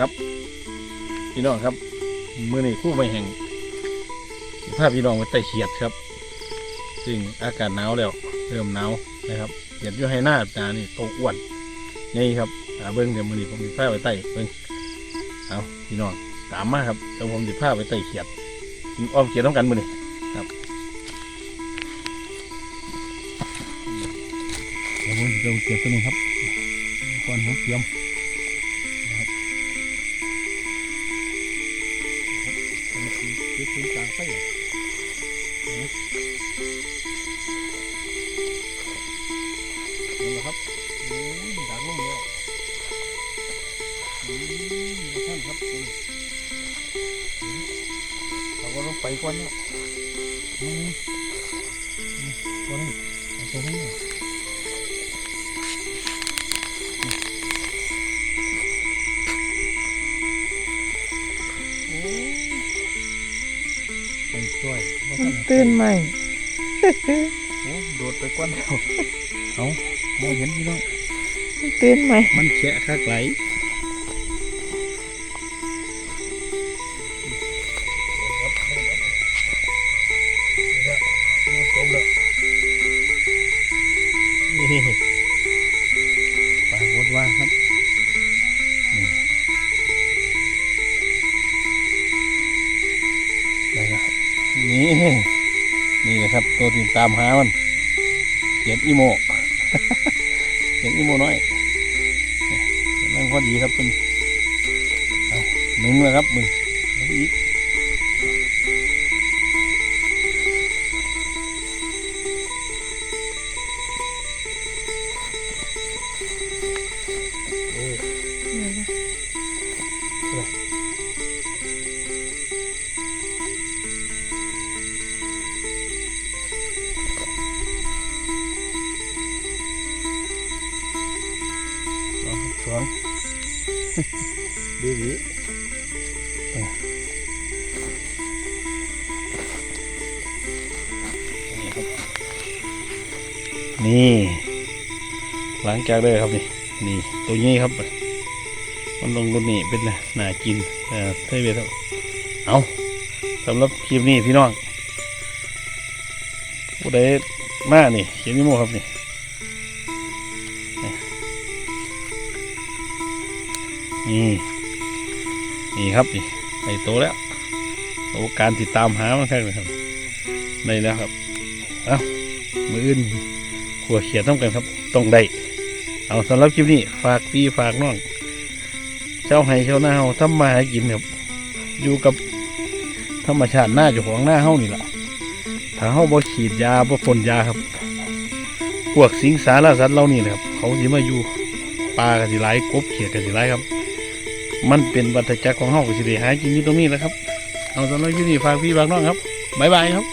ครับพี่น้องครับมือนี้คู่ไม่แห่งภาพพี่น้องไปไต่เขียดครับซึ่งอากาศหนาวแล้วเริ่มหนาวนะครับเขียดอยู่ให้หน้าตานี่โตอ้วนนี่ครับอาเบิ้งเดี๋ยวมือนี้ผมจะพาไปไต่เบิ้งเอาพี่น้องตามมาครับเดี๋ยวผมจะพาไปไต่เขียดกินอ้อมเขียดต้องกันมือนี้ครับเดี๋ยวผมจะเอาเขียดตัวนี้ครับก่อนผมเตรียม คือคุณกลางไฟนั่นแหละครับโอ้ยดังลงแล้วอืมท่านครับคุณเราก็ต้องไปก่อนแล้วอืมอืมตัวนี้เอาตัวนี้ ไปช่วยบ่ทันได้ตื่นใหม่โอ้โดดไปก้อนเดียวเอามองเห็นพี่น้องตื่นใหม่มันแฉะคักไหลนี่ปรากฏว่าครับ นี่นี่นะครับ ตัวติดตามหามันเขียนอีโมเขียนอีโมน้อยเขียนนั่งพอดีครับคุณเอาหนึ่งแล้วครับมึงอีก สองดีดีนี่ หลังจากได้ครับนี่ นี่ ตัวนี้ครับ มันลงรุ่นนี้เป็นน่ะน่ากินเอ่อเทเบียร์เอาสำหรับคลิปนี้พี่น้องผู้ใดมานี่เขียนนิโมครับนี่ นี่นี่ครับนี่ในโตแล้วโอ้การติดตามหามันแค่เลยครับได้แล้วครับเอามืออื่นขัวเขียดต้องกันครับต้องได้เอาสำหรับคลิปนี้ฝากพี่ฝากน้องเจ้าไห้เจ้าหน้าเฮาทำมาหากินครับอยู่กับธรรมชาติหน้าเจ้าของหน้าเฮานี่แหละถ้าเฮาบ่ฉีดยาบ่พ่นยาครับ พวกสิงสารสัตว์เหล่านี้นะครับ เขาสิมาอยู่ปลากันสิหลายกบเขียดกันสิหลายครับ มันเป็นวัฏจักรของเฮาก็สิริหากินอยู่ตรงนี้แหละครับ เอาสำหรับที่นี่ฝากพี่ฝากน้องครับบ๊ายบายครับ